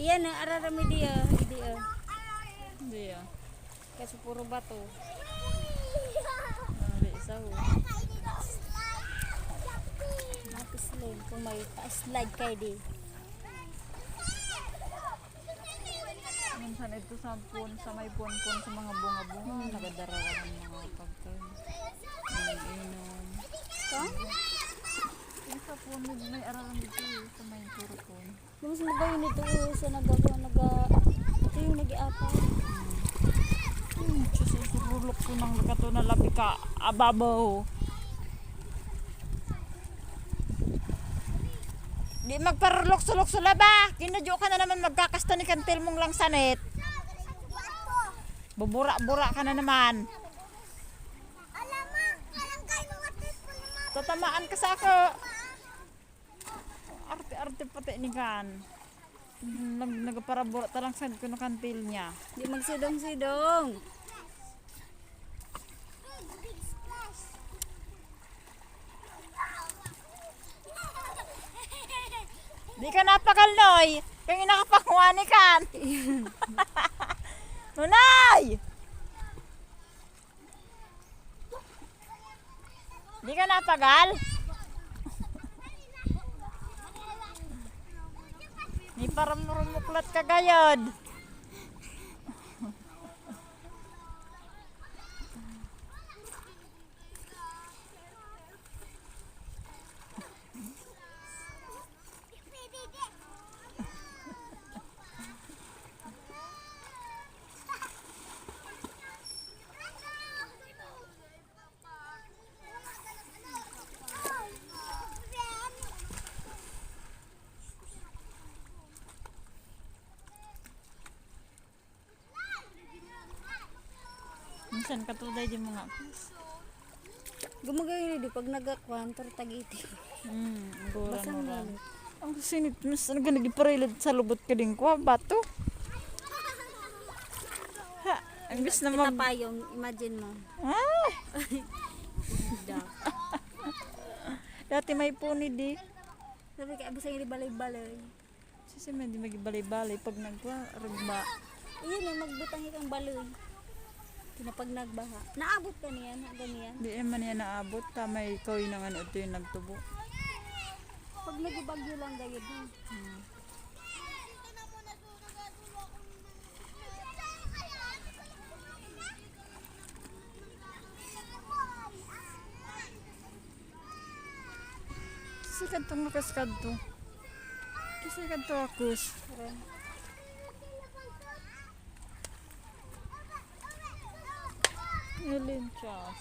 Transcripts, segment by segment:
Iyan ang ararami diya. Diya. Hindi ah. Kasi puro bato. Hindi isa ho. Mapislide kung may pa-slide kayo di. Minsan ito sa pun, sa may pun-pun sa mga bunga-bunga, nagadararan ng mga pagkain. Inom-inom. Ha? Yung sa pun, may, aralan dito sa may puro pun. Mas magayon nito oh, sa nagagawa naga ito yung nag-iapay. Hmm, Diyos, surulok ko ng gato na labi ka, ababaw. Di magparulok-sulok sula ba? Kinadyo ka na naman magkakasta ni kantil mong lang sanit. Bubura-bura ka na naman. Tatamaan ka sa ako. Ni kan. Nag nagparabura talang sa ko ng kantil niya. Di magsidong-sidong. Di ka napakalnoy. Kaya inakapakuwani kan. Nunay! Di ka napagal? Di para murumuklat ka Minsan katulad di mga Gumagayon di pag nagakwan, tagiti. Hmm, gura Basang na nalit. Ang sinit, mas ano ka nagiparilad sa lubot ka din ko, bato. Ha, ang gusto na mag... Tapayong, imagine mo. Ah, Da. dati may puni di. Sabi ka, abis ang balay-balay. Sisi man di magibalay-balay pag nagwa, rugba. Iyan eh, magbutang ikang baloy. Kinapag nagbaha. Naabot ka niyan, hanggang niyan. Di naman yan naabot, tamay ikaw yung ano, ito yung nagtubo. Pag nagibagyo lang gayod mo. Kasi kantong lakas kanto. Kasi kanto akus. Ren. Ilin chas.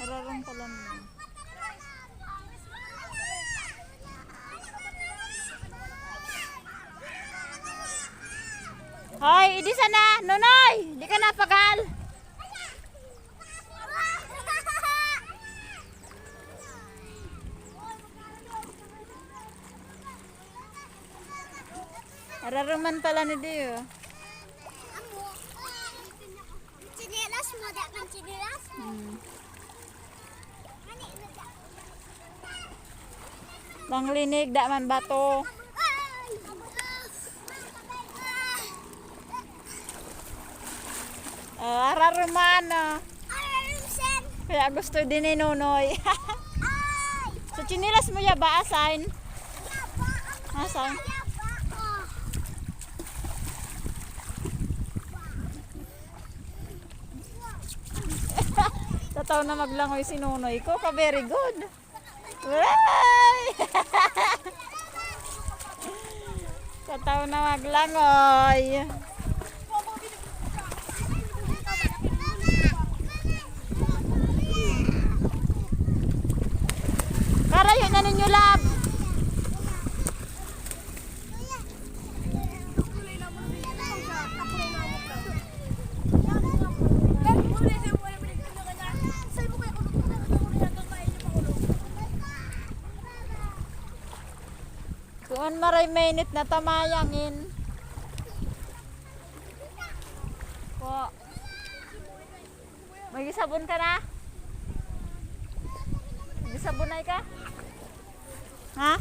Hararang pala mo. Hoy, idi sana, nonoy, di ka napagal. Hararuman pala ni Dio. Chinelas mo, dak ng chinelas. Hmm. Ani, ano dak? Langlinig, da man bato. Ay! Uh, hararuman. ah. Ay, sen! Kaya gusto din ni Nonoy. Ay! so, chinilas mo ya ba asign? Yaba! Tataw na maglangoy si Nonoy ko. Ka very good. Ay! Tataw na maglangoy. Karayo na ninyo lab. Kuan maray minute na tamayangin. Po. May gisabon ka na? Gisabon ay ka? Ha?